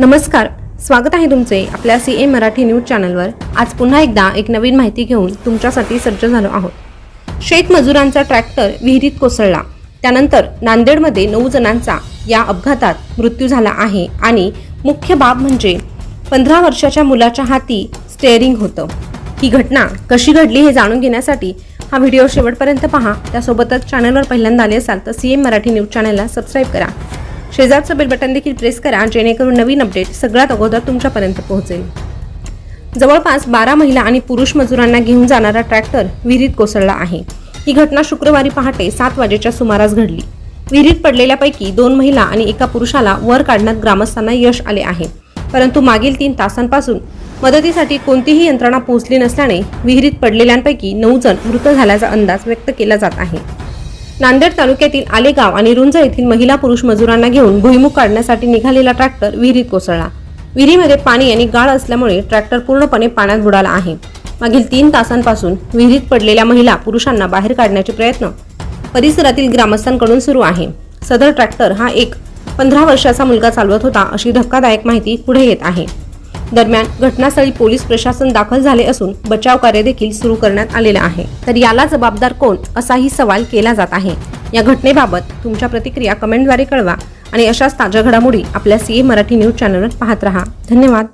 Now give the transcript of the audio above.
नमस्कार स्वागत आहे तुमचे आपल्या सी ए मराठी न्यूज चॅनलवर आज पुन्हा एकदा एक नवीन माहिती घेऊन तुमच्यासाठी सज्ज झालो आहोत. शेतमजुरांचा ट्रॅक्टर विहिरीत कोसळला. त्यानंतर नांदेडमध्ये नऊ जणांचा या अपघातात मृत्यू झाला आहे आणि मुख्य बाब म्हणजे पंधरा वर्षाच्या मुलाच्या हाती स्टेअरिंग होतं. ही घटना कशी घडली हे जाणून घेण्यासाठी हा व्हिडिओ शेवटपर्यंत पहा. त्यासोबतच चॅनलवर पहिल्यांदा आले असाल तर सी एम मराठी न्यूज चॅनलला सबस्क्राईब करा. शेजारचं बेल बटन देखील प्रेस करा जेणेकरून नवीन अपडेट सगळ्यात अगोदर तुमच्यापर्यंत पोहोचेल. जवळपास बारा महिला आणि पुरुष मजुरांना घेऊन जाणारा ट्रॅक्टर विहिरीत कोसळला आहे. ही घटना शुक्रवारी पहाटे सात वाजेच्या सुमारास घडली. विहिरीत पडलेल्यापैकी दोन महिला आणि एका पुरुषाला वर काढण्यात ग्रामस्थांना यश आले आहे. परंतु मागील तीन तासांपासून मदतीसाठी कोणतीही यंत्रणा पोहोचली नसल्याने विहिरीत पडलेल्यांपैकी नऊ जण मृत झाल्याचा अंदाज व्यक्त केला जात आहे. नांदेड तालुक्यातील आलेगाव आणि रुंज येथील महिला पुरुष मजुरांना घेऊन भुईमुग काढण्यासाठी निघालेला ट्रॅक्टर विहिरीत कोसळला. विहिरीमध्ये पाणी आणि गाळ असल्यामुळे ट्रॅक्टर पूर्णपणे पाण्यात बुडाला आहे. मागील तीन तासांपासून विहिरीत पडलेल्या महिला पुरुषांना बाहेर काढण्याचे प्रयत्न परिसरातील ग्रामस्थांकडून सुरू आहे. सदर ट्रॅक्टर हा एक पंधरा वर्षाचा मुलगा चालवत होता अशी धक्कादायक माहिती पुढे येत आहे. दरम्यान घटनास्थळी पोलीस प्रशासन दाखल झाले असून बचाव कार्य देखील सुरू करण्यात आलेलं आहे. तर याला जबाबदार कोण असाही सवाल केला जात आहे. या घटनेबाबत तुमच्या प्रतिक्रिया कमेंटद्वारे कळवा आणि अशाच ताज्या घडामोडी आपल्या सीए मराठी न्यूज चॅनलवर पाहत रहा. धन्यवाद.